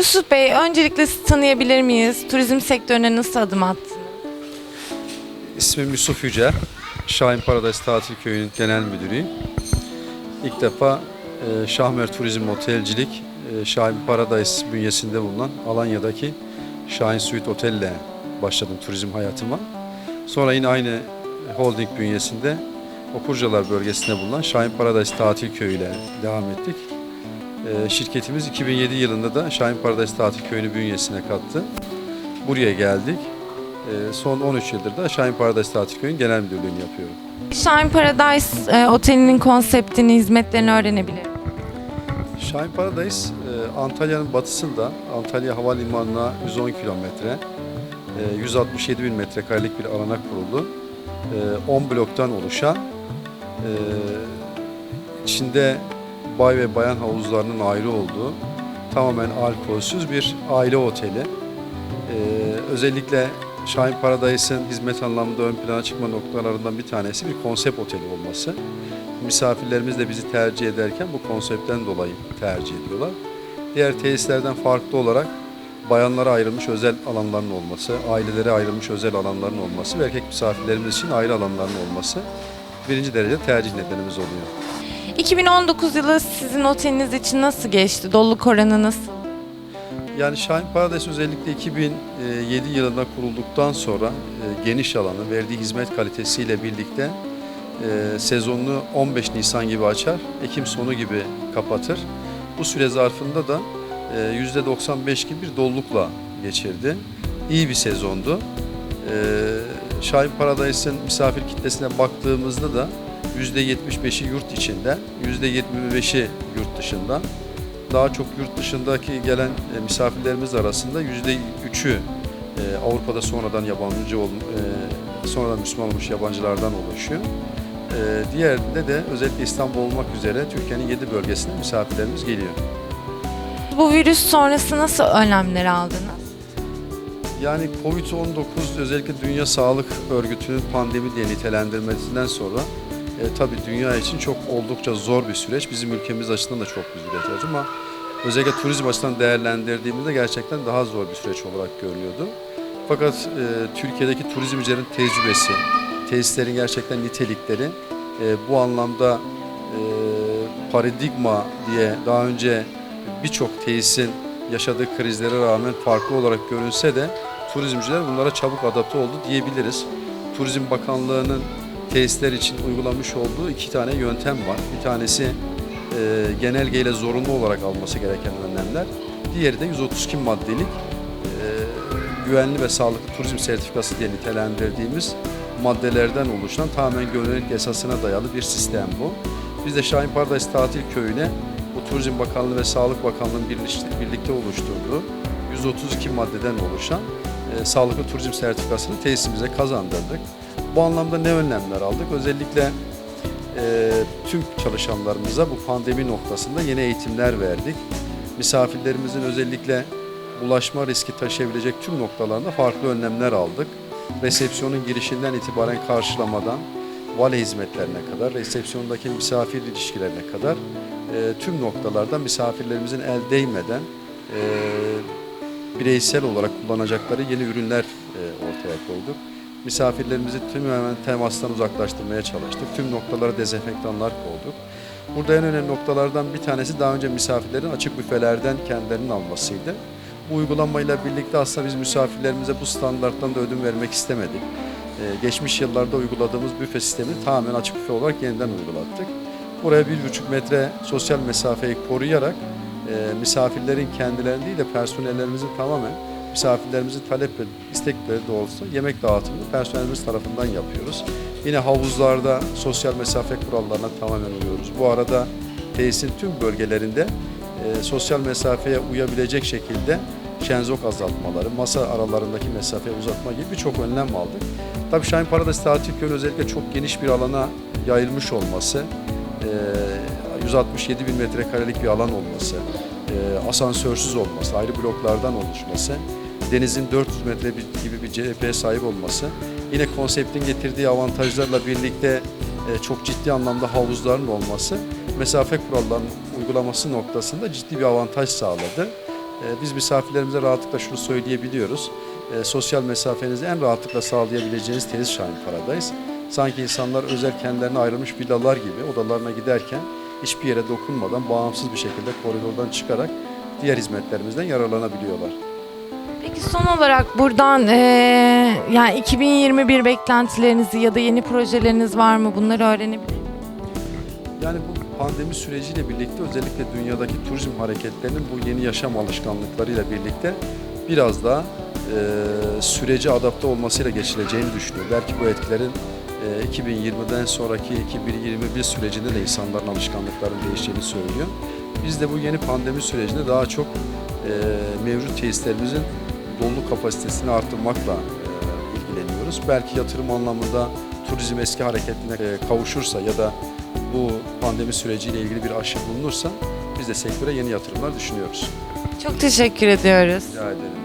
Yusuf Bey, öncelikle sizi tanıyabilir miyiz? Turizm sektörüne nasıl adım attınız? İsmim Yusuf Yüce. Şahin Paradise Tatil Köyü'nün genel müdürüyüm. İlk defa e, Şahmer Turizm Otelcilik, e, Şahin Paradise bünyesinde bulunan Alanya'daki Şahin Suite Otel'le başladım turizm hayatıma. Sonra yine aynı holding bünyesinde Okurcalar bölgesinde bulunan Şahin Paradise Tatil Köyü ile devam ettik. E, şirketimiz 2007 yılında da Şahin Paradise Tatil Köyü'nü bünyesine kattı. Buraya geldik. Ee, Son 13 yıldır da Şahin Paradise Tatil Köyü'nün genel müdürlüğünü yapıyorum. Shine Paradise e, otelinin konseptini, hizmetlerini öğrenebilir? Şahin Paradise e, Antalya'nın batısında Antalya Havalimanı'na 110 kilometre, e, 167 bin metrekarelik bir alana kuruldu. E, 10 bloktan oluşan, e, içinde bay ve bayan havuzlarının ayrı olduğu tamamen alkolsüz bir aile oteli. E, özellikle Şahin Paradise'ın hizmet anlamında ön plana çıkma noktalarından bir tanesi bir konsept oteli olması. Misafirlerimiz de bizi tercih ederken bu konseptten dolayı tercih ediyorlar. Diğer tesislerden farklı olarak bayanlara ayrılmış özel alanların olması, ailelere ayrılmış özel alanların olması ve erkek misafirlerimiz için ayrı alanların olması birinci derece tercih nedenimiz oluyor. 2019 yılı sizin oteliniz için nasıl geçti? Doluluk oranı nasıl? Yani Şahin Paradise özellikle 2007 yılında kurulduktan sonra e, geniş alanı, verdiği hizmet kalitesiyle birlikte e, sezonunu 15 Nisan gibi açar, Ekim sonu gibi kapatır. Bu süre zarfında da e, %95 gibi bir dolulukla geçirdi. İyi bir sezondu. E, Şahin Paradise'ın misafir kitlesine baktığımızda da %75'i yurt içinde, %25'i yurt dışında daha çok yurt dışındaki gelen e, misafirlerimiz arasında yüzde üçü e, Avrupa'da sonradan yabancı ol, e, sonradan Müslüman olmuş yabancılardan oluşuyor. Diğerinde de özellikle İstanbul olmak üzere Türkiye'nin yedi bölgesinde misafirlerimiz geliyor. Bu virüs sonrası nasıl önlemler aldınız? Yani Covid-19 özellikle Dünya Sağlık Örgütü'nün pandemi diye nitelendirmesinden sonra e, tabii dünya için çok oldukça zor bir süreç. Bizim ülkemiz açısından da çok bir süreç ama özellikle turizm açısından değerlendirdiğimizde gerçekten daha zor bir süreç olarak görülüyordu. Fakat e, Türkiye'deki turizmcilerin tecrübesi, tesislerin gerçekten nitelikleri e, bu anlamda e, paradigma diye daha önce birçok tesisin yaşadığı krizlere rağmen farklı olarak görünse de turizmciler bunlara çabuk adapte oldu diyebiliriz. Turizm Bakanlığı'nın tesisler için uygulamış olduğu iki tane yöntem var. Bir tanesi e, genelgeyle zorunlu olarak alması gereken önlemler. Diğeri de 132 maddelik e, güvenli ve sağlıklı turizm sertifikası diye nitelendirdiğimiz maddelerden oluşan tamamen gönüllülük esasına dayalı bir sistem bu. Biz de Şahin Paradise Tatil Köyü'ne bu Turizm Bakanlığı ve Sağlık Bakanlığı'nın birlikte oluşturduğu 132 maddeden oluşan e, sağlıklı turizm sertifikasını tesisimize kazandırdık. Bu anlamda ne önlemler aldık? Özellikle e, tüm çalışanlarımıza bu pandemi noktasında yeni eğitimler verdik. Misafirlerimizin özellikle bulaşma riski taşıyabilecek tüm noktalarında farklı önlemler aldık. Resepsiyonun girişinden itibaren karşılamadan vale hizmetlerine kadar, resepsiyondaki misafir ilişkilerine kadar e, tüm noktalarda misafirlerimizin el değmeden e, bireysel olarak kullanacakları yeni ürünler e, ortaya koyduk. Misafirlerimizi tamamen temastan uzaklaştırmaya çalıştık. Tüm noktalara dezenfektanlar koyduk. Burada en önemli noktalardan bir tanesi daha önce misafirlerin açık büfelerden kendilerinin almasıydı. Bu uygulamayla birlikte aslında biz misafirlerimize bu standarttan da ödün vermek istemedik. Ee, geçmiş yıllarda uyguladığımız büfe sistemini tamamen açık büfe olarak yeniden uygulattık. Buraya bir buçuk metre sosyal mesafeyi koruyarak misafirlerin kendilerini değil de personellerimizin tamamen misafirlerimizin talep ve istekleri doğrultusunda yemek dağıtımını personelimiz tarafından yapıyoruz. Yine havuzlarda sosyal mesafe kurallarına tamamen uyuyoruz. Bu arada tesisin tüm bölgelerinde e, sosyal mesafeye uyabilecek şekilde şenzok azaltmaları, masa aralarındaki mesafeyi uzatma gibi birçok önlem aldık. Tabii Şahin Paradise Tatil Köyü özellikle çok geniş bir alana yayılmış olması, e, 167 bin metrekarelik bir alan olması, e, asansörsüz olması, ayrı bloklardan oluşması, denizin 400 metre gibi bir cepheye sahip olması, yine konseptin getirdiği avantajlarla birlikte e, çok ciddi anlamda havuzların olması, mesafe kurallarının uygulaması noktasında ciddi bir avantaj sağladı. E, Biz misafirlerimize rahatlıkla şunu söyleyebiliyoruz. Sosyal mesafenizi en rahatlıkla sağlayabileceğiniz Tenis Şahin Paradise. Sanki insanlar özel kendilerine ayrılmış villalar gibi odalarına giderken hiçbir yere dokunmadan bağımsız bir şekilde koridordan çıkarak diğer hizmetlerimizden yararlanabiliyorlar. Peki son olarak buradan eee, yani 2021 beklentilerinizi ya da yeni projeleriniz var mı? Bunları öğrenebilir miyim? Yani bu pandemi süreciyle birlikte özellikle dünyadaki turizm hareketlerinin bu yeni yaşam alışkanlıklarıyla birlikte biraz daha e, sürece adapte olmasıyla geçileceğini düşünüyorum. Belki bu etkilerin e, 2020'den sonraki 2021 sürecinde de insanların alışkanlıklarının değişeceğini söylüyor. Biz de bu yeni pandemi sürecinde daha çok e, mevcut tesislerimizin dolu kapasitesini arttırmakla e, ilgileniyoruz. Belki yatırım anlamında turizm eski hareketine e, kavuşursa ya da bu pandemi süreciyle ilgili bir aşı bulunursa biz de sektöre yeni yatırımlar düşünüyoruz. Çok teşekkür ediyoruz. Rica ederim.